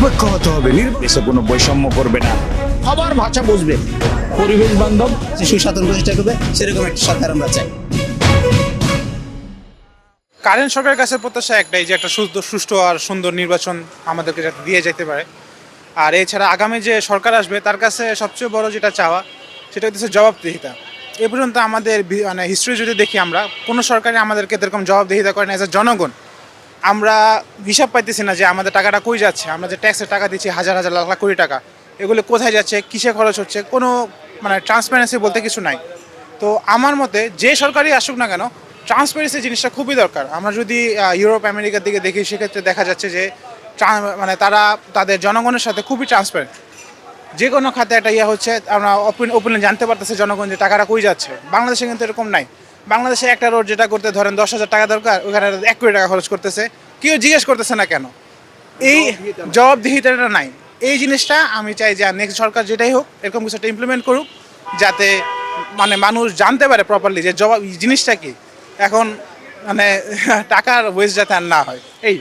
নিরপেক্ষ হতে হবে নির্দেশে কোনো বৈষম্য করবে না। সবার ভাষা বুঝবে। পরিবেশ বান্ধব সুশাসন প্রতিষ্ঠা করবে, সেরকম একটা সরকার আমরা চাই। কারেন্ট সরকারের কাছে প্রত্যাশা একটাই যে একটা সুস্থ, সুষ্ঠু আর সুন্দর নির্বাচন আমাদেরকে যাতে দিয়ে যেতে পারে। আর এছাড়া আগামী যে সরকার আসবে, তার কাছে সবচেয়ে বড় যেটা চাওয়া, সেটা হচ্ছে জবাবদিহিতা। এ পর্যন্ত আমাদের মানে হিস্ট্রি যদি দেখি আমরা, কোনো সরকারই আমাদেরকে এরকম জবাবদিহিতা করে না এজ জনগণ। আমরা হিসাব পাইতেছি না যে আমাদের টাকাটা কই যাচ্ছে। আমরা যে ট্যাক্সের টাকা দিচ্ছি, হাজার হাজার, লাখ লাখ কোটি টাকা, এগুলো কোথায় যাচ্ছে, কিসে খরচ হচ্ছে, কোনো মানে ট্রান্সপারেন্সি বলতে কিছু নাই। তো আমার মতে যে সরকারই আসুক না কেন ট্রান্সপারেন্সি জিনিসটা খুবই দরকার। আমরা যদি ইউরোপ আমেরিকার দিকে দেখি, সেক্ষেত্রে দেখা যাচ্ছে যে মানে তারা তাদের জনগণের সাথে খুবই ট্রান্সপারেন্ট যে কোনো খাতে একটা ইয়ে হচ্ছে, আমরা ওপেন ওপেনলি জানতে পারতেছে জনগণ যে টাকাটা কই যাচ্ছে। বাংলাদেশে কিন্তু এরকম নাই। বাংলাদেশে একটা রোড যেটা করতে ধরেন দশ হাজার টাকা দরকার ওখানে এক কোটি টাকা খরচ করতেছে। কেউ জিজ্ঞেস করতেছে না কেন? এই জবাবদিহিতাটা নাই। এই জিনিসটা আমি চাই যে নেক্সট সরকার যেটাই হোক এরকম কিছু একটা ইমপ্লিমেন্ট করুক যাতে মানে মানুষ জানতে পারে প্রপারলি যে জবাব জিনিসটা কি। এখন মানে টাকার ওয়েস্ট যাতে আর না হয়। এই।